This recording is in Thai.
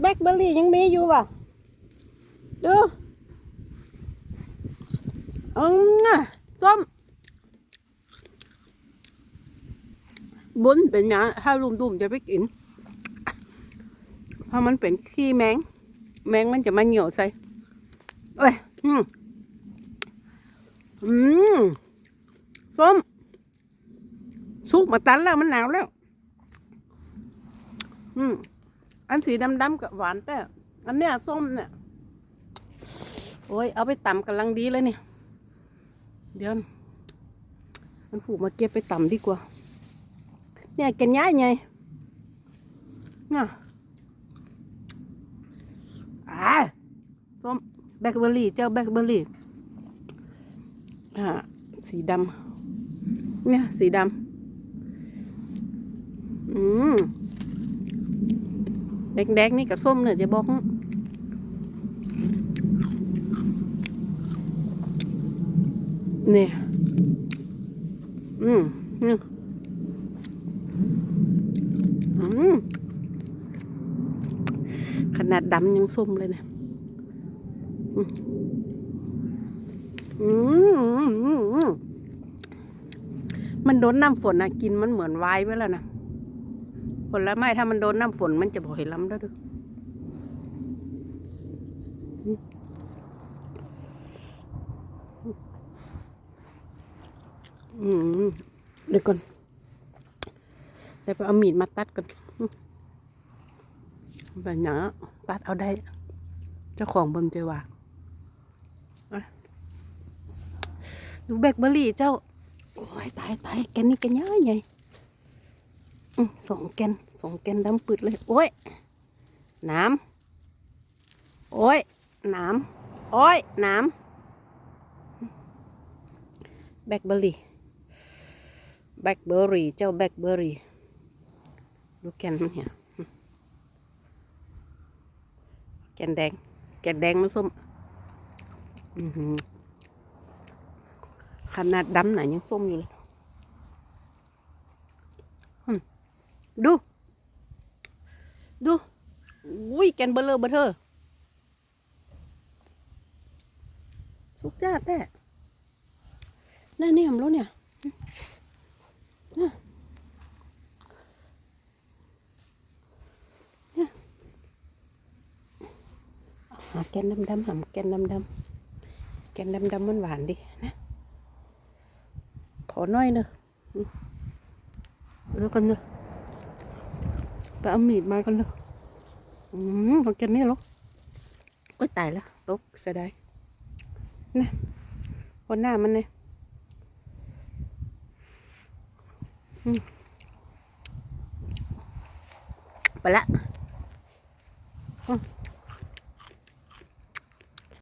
แบล็คเบอร์รี่ยังมีอยู่ป่ะ ดูอืมนะส้มบุญเป็นยังถ้าลุมดุมจะไปกิน เพราะมันเป็นขี้แมง แมงมันจะมาเหนียวใส่เอ้ย อืมอืมส้มสุกมาตันแล้วมันหนาวแล้ว อืม อันสีดำๆกับหวานแต่อันเนี้ยส้มเนี่ย โอ้ยเอาไปตำกำลังดีเลยเนี่ย เดี๋ยว มันผูกมาเก็บไปตำดีกว่า เนี่ยกินย้ายไงน่ะอ่าส้มแบล็คเบอร์รี่ เจ้าแบล็คเบอร์รี่อ่าสีดำเนี่ย สีดำอืม แดงๆนี่กับส้มเนี่ยจะบอกเนี่ย อืมอืมอืมขนาดดำยังส้มเลยเนี่ยอืมอืมมันโดนน้ำฝนนะกินมันเหมือนไวน์ไว้แล้วนะ ผลไม้ถ้ามันโดนน้ำฝนมันจะบ่เห็นล้ำแล้วด้วยอืมเดี๋ยวก่อนเดี๋ยวไปเอามีดมาตัดก่อนแบบนี้ตัดเอาได้ เจ้าของเบิ่มใจว่าอะดูแบล็คเบอร์รี่เจ้า โอ้ยตายตายแกนี่แกนย้ายใหญ่อืม สองแกนสองแกนดำปืดเลย โอ้ยน้ำโอ้ยน้ำโอ้ยน้ำแบล็คเบอร์รี่แบล็คเบอร์รี่เจ้าแบล็คเบอร์รี่ดูแกนมันเนี่ยแกนแดง แกนแดงมันส้มขนาดดำไหนะยังส้มอยู่เลย ดู ดูอุ้ยแกนเบลเลอร์เบลเทอร์สุกจ้าแต่น่าเนี่ยมแล้เนี่ยน่ะน่ะหาแกนดำๆหาแกนดำๆแกนดำๆมันหวานดินะ ขอหน่อยเนอะอืมแล้วกันเนอะ ไปเอามีดมากันเลยอืมของแกนี่หรอโอ้ยตายแล้วตกเสียดายนะคนหน้ามันเนี่ยไปละอืม